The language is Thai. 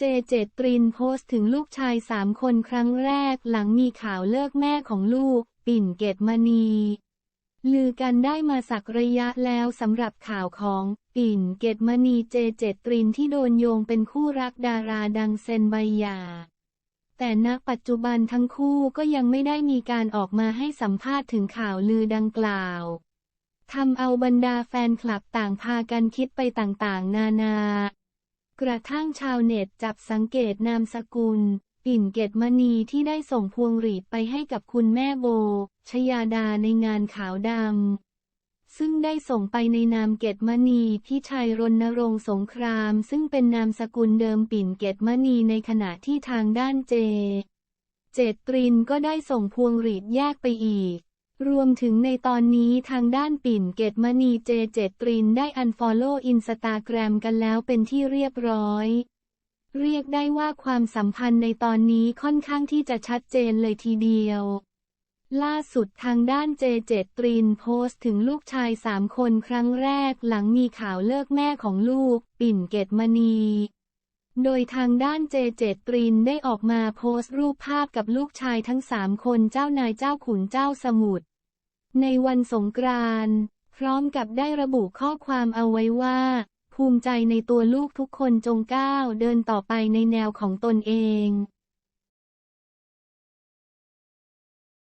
เจเจตรินโพสต์ถึงลูกชายสามคนครั้งแรกหลังมีข่าวเลิกแม่ของลูก ปิ่นเกตมณี ลือกันได้มาสักระยะแล้วสำหรับข่าวของปิ่นเกตมณีเจเจตรินที่โดนโยงเป็นคู่รักดาราดังเซนใบหยาแต่ณปัจจุบันทั้งคู่ก็ยังไม่ได้มีการออกมาให้สัมภาษณ์ถึงข่าวลือดังกล่าวทำเอาบรรดาแฟนคลับต่างพากันคิดไปต่างๆ นานา กระทั่งชาวเน็ตจับสังเกตนามสกุล ปิ่นเกตมณีที่ได้ส่งพวงหรีดไปให้กับคุณแม่โบ ชยาดาในงานขาวดำ ซึ่งได้ส่งไปในนามเกตมณีพี่ชัยรณรงค์สงคราม ซึ่งเป็นนามสกุลเดิมปิ่นเกตมณีในขณะที่ทางด้านเจ เจตรินก็ได้ส่งพวงหรีดแยกไปอีก รวมถึงในตอนนี้ทางด้านปิ่นเกตมณีเจเจตรินได้อันฟอลโล่อินสตาแกรมกันแล้วเป็นที่เรียบร้อย เรียกได้ว่าความสัมพันธ์ในตอนนี้ค่อนข้างที่จะชัดเจนเลยทีเดียว ล่าสุดทางด้านเจเจตรินโพสต์ถึงลูกชายสามคนครั้งแรกหลังมีข่าวเลิกแม่ของลูก ปิ่นเกตมณีโดยทางด้านเจเจตรินได้ออกมาโพสต์รูปภาพกับลูกชายทั้งสามคนเจ้านายเจ้าขุนเจ้าสมุทร ในวันสงกรานต์พร้อมกับได้ระบุข้อความเอาไว้ว่า ภูมิใจในตัวลูกทุกคนจงก้าวเดินต่อไปในแนวของตนเอง